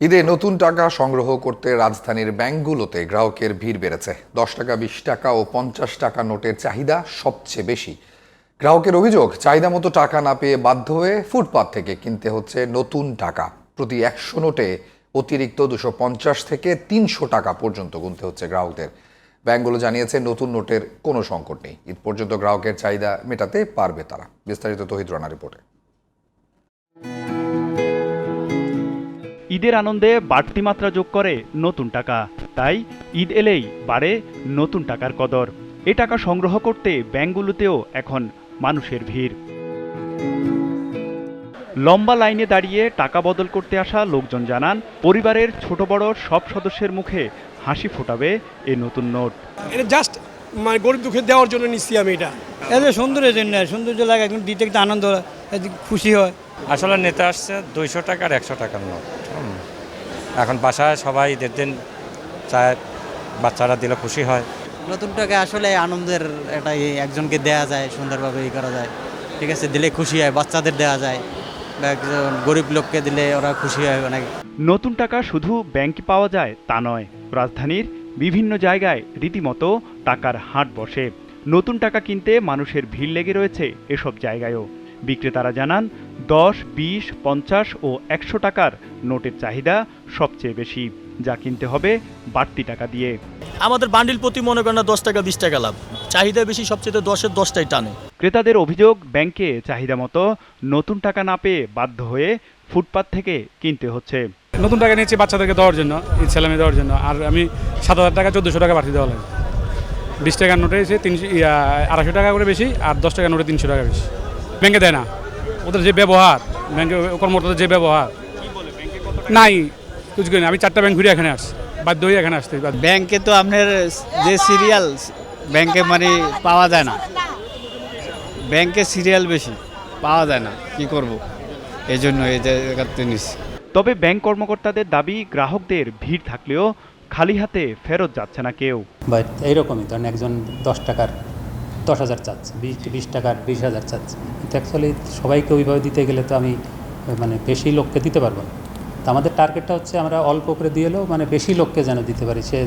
ঈদে নতুন টাকা সংগ্রহ করতে রাজধানীর ব্যাংকগুলোতে গ্রাহকের ভিড় বেড়েছে। দশ টাকা, বিশ টাকা ও পঞ্চাশ টাকা নোটের চাহিদা সবচেয়ে বেশি। গ্রাহকের অভিযোগ, চাহিদা মতো টাকা না পেয়ে বাধ্য হয়ে ফুটপাত থেকে কিনতে হচ্ছে নতুন টাকা। প্রতি একশো নোটে অতিরিক্ত দুশো পঞ্চাশ থেকে তিনশো টাকা পর্যন্ত গুনতে হচ্ছে গ্রাহকদের। ব্যাংকগুলো জানিয়েছে, নতুন নোটের কোনো সংকট নেই। ঈদ পর্যন্ত গ্রাহকের চাহিদা মেটাতে পারবে তারা। বিস্তারিত তহিদ রানা রিপোর্টে। ঈদের আনন্দে বাড়তি মাত্রা যোগ করে নতুন টাকা। তাই ঈদ এলেই বাড়ে নতুন টাকার কদর। এ টাকা সংগ্রহ করতে ব্যাংকগুলোতেও এখন মানুষের ভিড়। লম্বা লাইনে দাঁড়িয়ে টাকা বদল করতে আসা লোকজন জানান পরিবারের ছোট বড় সব সদস্যের মুখে হাসি ফোটাবে এ নতুন নোট। এটা জাস্ট মানে গরিব দুঃখে দেওয়ার জন্য নিচ্ছি আমি এটা। এত সৌন্দর্যের জন্য সৌন্দর্য লাগে একদম দিতে একটু আনন্দ হয়, খুশি হয়। আসলে নেতা আসছে দুইশো টাকা আর একশো টাকার নোট। এখন বাসায় সবাই ঈদের দিন চায় বাচ্চারা দিলে খুশি হয়। নতুন টাকা আসলে আনন্দের একটা ই একজনকে দেয়া যায় সুন্দরভাবে ই করা যায়। ঠিক আছে দিলে খুশি হয় বাচ্চাদের দেওয়া যায়। বা একজন গরিব লোককে দিলে ওরা খুশি হয় অনেক। নতুন টাকা শুধু ব্যাংকে পাওয়া যায় তা নয় রাজধানীর বিভিন্ন জায়গায় রীতিমতো টাকার হাট বসে। নতুন টাকা কিনতে মানুষের ভিড় লেগে রয়েছে এসব জায়গায়ও। বিক্রেতারা জানান দশ বিশ পঞ্চাশ ও একশো টাকার নোটের চাহিদা সবচেয়ে বেশি যা কিনতে হবে বাড়তি টাকা দিয়ে। আমাদের বান্ডিল প্রতি মনে করেন না দশ টাকা বিশ টাকা লাভ। চাহিদা বেশি সবচেয়ে দশের দশটাই টানে। ক্রেতাদের অভিযোগ ব্যাংকে চাহিদা মতো নতুন টাকা না পেয়ে বাধ্য হয়ে ফুটপাত থেকে কিনতে হচ্ছে। নতুন টাকা নিয়েছি বাচ্চাদেরকে দেওয়ার জন্য সালামে দেওয়ার জন্য। আর আমি সাত হাজার টাকা চোদ্দোশো টাকা বাড়তি দেওয়া লাগে। বিশ টাকার নোটে এসে তিনশো আড়াইশো টাকা করে বেশি আর দশ টাকার নোটে তিনশো টাকা বেশি। ব্যাংকে দেয় না। ওদের যে ব্যবহার ব্যাংকে কর্মকর্তাদের যে ব্যবহার। নাই কিছু করি না। আমি চারটা ব্যাংক ঘুরে এখানে আসছি। বাধ্য হয়ে এখানে আসতে। ব্যাংকে তো আপনার যে সিরিয়াল ব্যাংকে মানে পাওয়া যায় না। ব্যাংকে সিরিয়াল বেশি পাওয়া যায় না। কি করব? এই জন্য এই জায়গাতে নিচ্ছি তবে ব্যাংক কর্মকর্তাদের দাবি গ্রাহকদের ভিড় থাকলেও খালি হাতে ফেরত যাচ্ছে না কেউ। বা এইরকমই ধরেন একজন দশ টাকার দশ হাজার চাচ্ছে, বিশ বিশ টাকার বিশ হাজার চাচ্ছে। কিন্তু অ্যাকচুয়ালি সবাইকে ওইভাবে দিতে গেলে তো আমি মানে বেশি লোককে দিতে পারব না। তো আমাদের টার্গেটটা হচ্ছে আমরা অল্প করে দিয়ে এলেও মানে বেশি লোককে যেন দিতে পারি। সে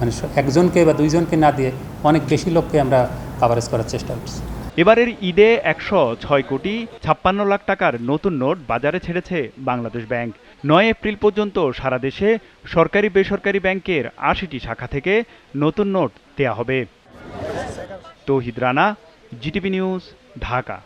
মানে একজনকে বা দুইজনকে না দিয়ে অনেক বেশি লোককে আমরা কাভারেজ করার চেষ্টা করছি। এবারের ঈদে একশো ছয় কোটি ছাপ্পান্ন লাখ টাকার নতুন নোট বাজারে ছেড়েছে বাংলাদেশ ব্যাংক। নয় এপ্রিল পর্যন্ত সারা দেশে সরকারি বেসরকারি ব্যাংকের আশিটি শাখা থেকে নতুন নোট দেয়া হবে। Touhid Rana GTV news Dhaka